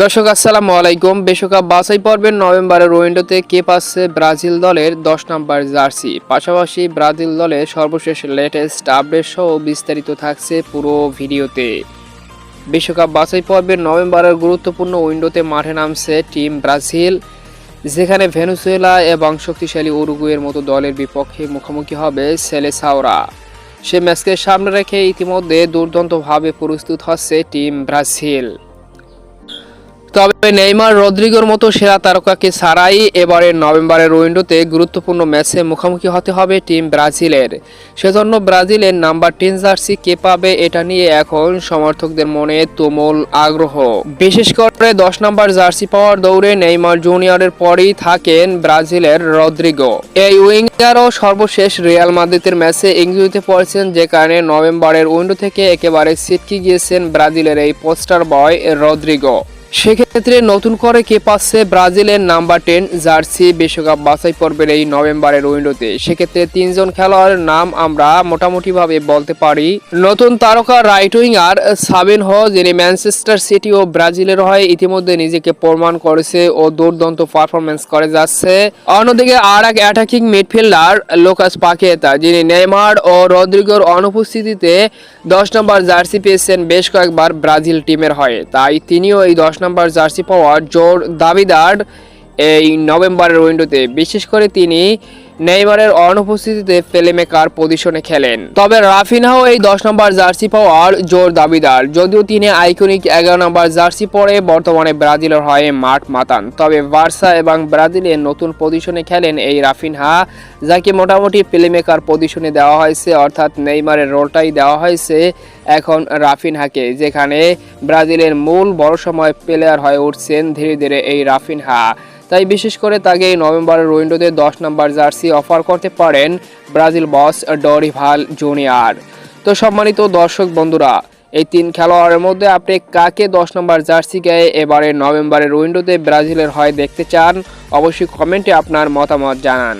দর্শক, আসসালামু আলাইকুম। বিশ্বকাপ বাছাই পর্বের নভেম্বরের উইন্ডোতে কে পাচ্ছে ব্রাজিল দলের দশ নম্বর জার্সি? পাশাপাশি ব্রাজিল দলের সর্বশেষ লেটেস্ট আপডেট সহ বিস্তারিত থাকছে পুরো ভিডিওতে। বিশ্বকাপ বাছাই পর্বের নভেম্বরের গুরুত্বপূর্ণ উইন্ডোতে মাঠে নামছে টিম ব্রাজিল, যেখানে ভেনুসুয়েলা এবং শক্তিশালী উরুগুয়ের মতো দলের বিপক্ষে মুখোমুখি হবে সেলেসাওরা। সে ম্যাচকে সামনে রেখে ইতিমধ্যে দুর্দান্তভাবে প্রস্তুত হচ্ছে টিম ব্রাজিল। তবে নেইমার রদ্রিগোর মতো সেরা তারকাকে ছাড়াই এবারে নভেম্বরের উইন্ডোতে গুরুত্বপূর্ণ ম্যাচে মুখোমুখি হতে হবে টিম ব্রাজিলের। সেজন্য ব্রাজিলের নাম্বার টেন জার্সি কে পাবে এটা নিয়ে এখন সমর্থকদের মনে তুমুল আগ্রহ। বিশেষ করে দশ নম্বর জার্সি পাওয়ার দৌড়ে নেইমার জুনিয়রের পরেই থাকেন ব্রাজিলের রদ্রিগো। এই উইঙ্গারও সর্বশেষ রিয়াল মাদ্রিদের ম্যাচে ইঞ্জুরিতে পড়েছেন, যে কারণে নভেম্বরের উইন্ডো থেকে একেবারে ছিটকে গিয়েছেন ব্রাজিলের এই পোস্টার বয় রদ্রিগো। সেক্ষেত্রে নতুন করে কে পাচ্ছে ব্রাজিলের নাম্বার টেন জার্সি বিশ্বকাপ বাছাই পর্বের এই নভেম্বরের উইন্ডোতে। সেক্ষেত্রে তিনজন খেলোয়াড়ের নাম আমরা মোটামুটিভাবে বলতে পারি। নতুন তারকা, রাইট উইঙ্গার সাবিন হ যিনি ম্যানচেস্টার সিটি ও ব্রাজিলের হয়ে ইতিমধ্যে নিজেকে প্রমাণ করেছে ও দুর্দান্ত পারফরমেন্স করে যাচ্ছে। অন্যদিকে আর এক অ্যাটাকিং মিডফিল্ডার লোকাস পাকেতা, যিনি নেইমার ও রদ্রিগোর অনুপস্থিতিতে দশ নম্বর জার্সি পেয়েছেন বেশ কয়েকবার ব্রাজিল টিমের হয়ে। তাই তিনিও এই দশ নম্বর জার্সি পাওয়ার জোর দাবিদার এই নভেম্বরের উইন্ডোতে বিশেষ করে তিনি নেইমারের অনুপস্থিতিতে প্লেমেকার পজিশনে খেলেন। তবে রাফিনাও এই দশ নম্বর জার্সি পাওয়ার জোর দাবিদার, যদিও তিনি আইকনিক এগারো নম্বর জার্সি পরে বর্তমানে ব্রাজিলের হয়ে মাঠ মাতান। তবে বার্সা এবং ব্রাজিলের নতুন পজিশনে খেলেন এই রাফিনহা, যাকে মোটামুটি প্লেমেকার পজিশনে দেওয়া হয়েছে, অর্থাৎ নেইমারের রোলটাই দেওয়া হয়েছে এখন রাফিনহাকে, যেখানে ব্রাজিলের মূল বড় সময় প্লেয়ার হয়ে উঠছেন ধীরে ধীরে এই রাফিনহা। তাই বিশেষ করে তাকে নভেম্বরের উইন্ডোতে দশ নম্বর জার্সি অফার করতে পারেন ব্রাজিল বস ডরিভাল জুনিয়র। তো সম্মানিত দর্শক বন্ধুরা, এই তিন খেলোয়াড়ের মধ্যে আপনি কাকে দশ নম্বর জার্সি গায়ে এবারে নভেম্বরের উইন্ডোতে ব্রাজিলের হয় দেখতে চান? অবশ্যই কমেন্টে আপনার মতামত জানান।